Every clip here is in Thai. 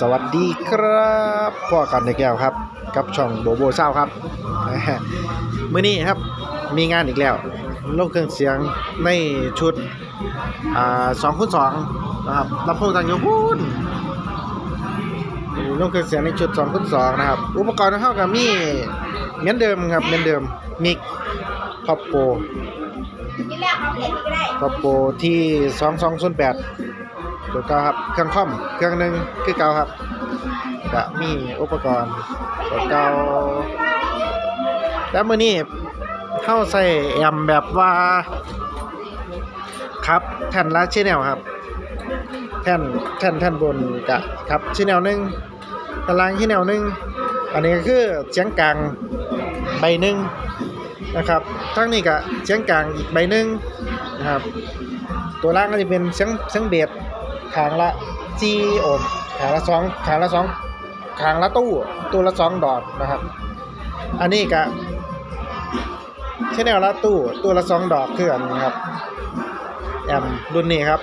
สวัสดีครับพ่อกันในแก้วครับ กับช่องโบโบเศร้าครับมื้อนี้ครับมีงานอีกแล้วลงเครื่องเสียงในชุดสองคูณสองนะครับลำโพงต่างยู่พูนลงเครื่องเสียงในชุดสองคูณสองนะครับ อุปกรณ์เขากับมีเหมือนเดิมครับเหมือนเดิมมิกท็อปโปกินแล้วเขาเห็นก็ได้ท็อปโปที่สองสองศูนย์แปด ตัวเก่าครับ เครื่องคอม เครื่องหนึ่งคือเก่าครับก็มีอุปกรณ์ตัวเก่าแล้วมือนี้เข้าใส่แอมแบบว่า ครับแท่นละชิแนลครับ แท่นแท่นแท่นบนกะครับชิแนลหนึ่งตารางชิแนลหนึ่งอันนี้ก็คือเสียงกลางใบหนึ่งนะครับทั้งนี้กะเสียงกลางอีกใบหนึ่งนะครับ ตัวล่างก็จะเป็นเสียงเสียงเบส ขางละจีโอห์มขางละสองขางละสองขางละตู้ตู้ละสองดอกนะครับ อันนี้กะชแนลละตู้ตู้ละสองดอกคืออันนี้ครับแอมรุ่นนี้ครับ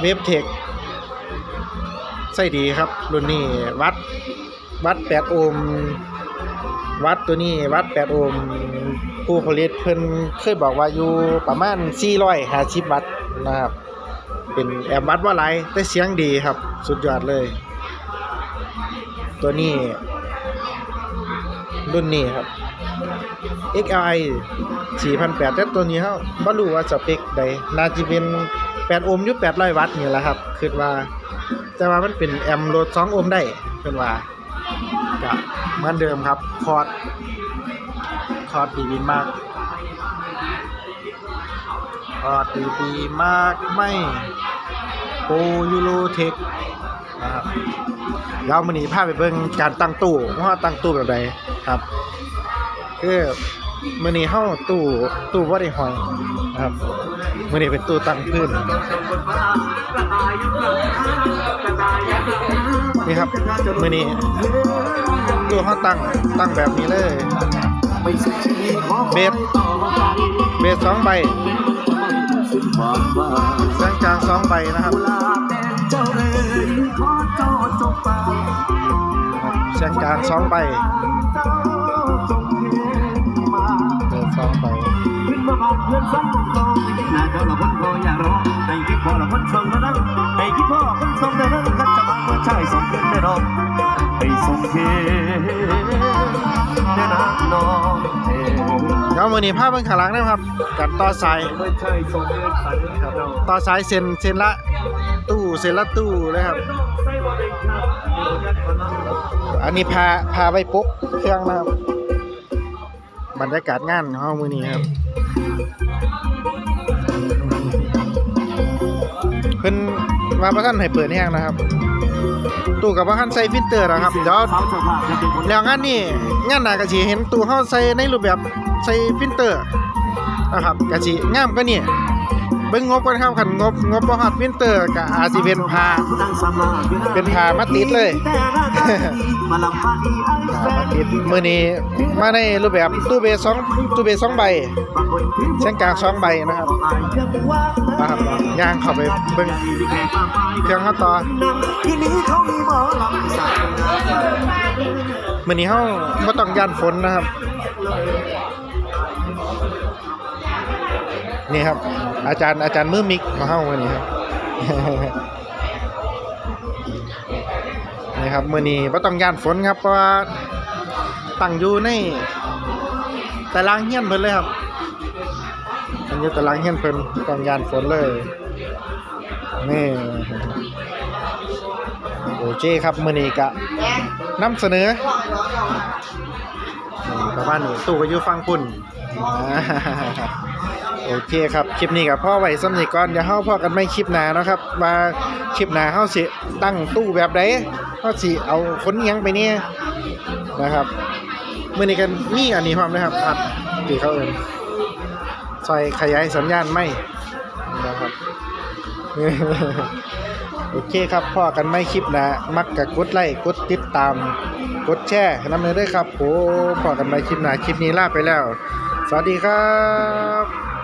เวฟเทคใส่ดีครับ รุ่นนี้วัดวัด8โอห์มวัดตัวนี้วัด8โอห์มผู้ผลิตเพิ่นเคยบอกว่าอยู่ประมาณ450วัตต์นะครับ เป็นแอมวัดว่าไรแต่เสียงดีครับ สุดยอดเลย ตัวนี้ รุ่นนี้ครับ XLI 4,800แต่ตัวนี้เฮาบ่รู้ว่าสเปคใดน่าจะเป็น 8 โอห์มอยู่800 วัตต์นี่แหละครับคิดว่าแต่ว่ามันเป็นแอมป์โหลด2 โอห์มได้เพิ่นว่าก็เหมือนเดิมครับคอร์ด อร์ดดีมากคอร์ดดีมากไม่โปรยูโรเทคนะครับเดี๋ยวมื้อนี้พาไปเบิ่งการตั้งตู้ว่าตั้งตู้แบบใดครับ คือมือนี้เฮาตู้ตู้บ่ได้หอยครับมือนี้เป็นตู้ตั้งพื้นนี่ครับมือนี้ตู้เฮาตั้งตั้งแบบนี้เลย เบสเบสสองใบเสียงกลางสองใบนะครับเสียงกลางสองใบเบสสองใบนาเจ้าละคนก็อย่ารอให้คิดพ่อละคนส่งมานั่งให้คิดพ่อคนส่งเดินกันจะมาเมื่อชายส่งเกินได้รอให้ส่งเท มือนี้พาเบิ่งข้างหลังนะครับการต่อสายต่อสายเส้นเส้นละตู้เส้นละตู้เลยครับอันนี้พาพาไว้ปุ๊กเครื่องนะครับบรรยากาศงานของมือนี้ครับเพิ่นว่าบ่ทันให้เปิดแห้งนะครับ ตู้กับบ่ทันใส่ฟิลเตอร์นะครับเดี๋ยวสาวเจ้าภาพจะเป็นคนแล้วงานนี้งานหน้าก็สิเห็นตู้เฮาใส่ในรูปแบบใส่ฟิลเตอร์นะครับก็สิงามกว่านี้ เบิ่งงบกันครับคันงบงบบ่ฮอดฟิลเตอร์ก็อาจสิเป็นผ้านั่งสมาธิเป็นผ้ามาติดเลยมาลำบากอีไอ้อ่ามาติดมือนี้มาในรูปแบบตู้เบสสองตู้เบสสองใบเส้นกลางสองใบนะครับนะครับย่างเข้าไปเบิ่งเครื่องเขาต่อที่นี้เขามีหมอลำสายมือนี้เขาไม่ต้องย่านฝนนะครับ นี่ครับ อาจารย์อาจารย์มือมิกมาเข้ามือนี้ครับนี่ครับมือนี้ไม่ต้องย่านฝนครับเพราะว่าตั้งอยู่ในตารางเฮี้ยนเพิ่นเลยครับตั้งอยู่ตารางเฮี้ยนเพิ่นบ่ต้องย่านฝนเลยนี่โอเคครับมือนี้กะนำเสนอประมาณนี้ตู้ก็อยู่ฟังพุ่น โอเคครับ คลิปนี้กับพ่อไว้สำนีก่อนเดี๋ยวเฮาพ่อกันไม่คลิปหน้านะครับว่าคลิปหน้าเฮาสิตั้งตู้แบบใดเฮาสิเอาขนอิหยังไปเนี่ยนะครับมื้อนี้กันมีอันนี้พร้อมนะครับอัดที่เขาเอินซอยขยายสัญญาณไม่นะครับโอเคครับพ่อกันไม่คลิปนะ มักกะกดไลค์กดติดตาม กดแชร์นำเลยด้วยครับโอ้พ่อกันไม่คลิปหนาคลิปนี้ลาไปแล้ว สวัสดีครับ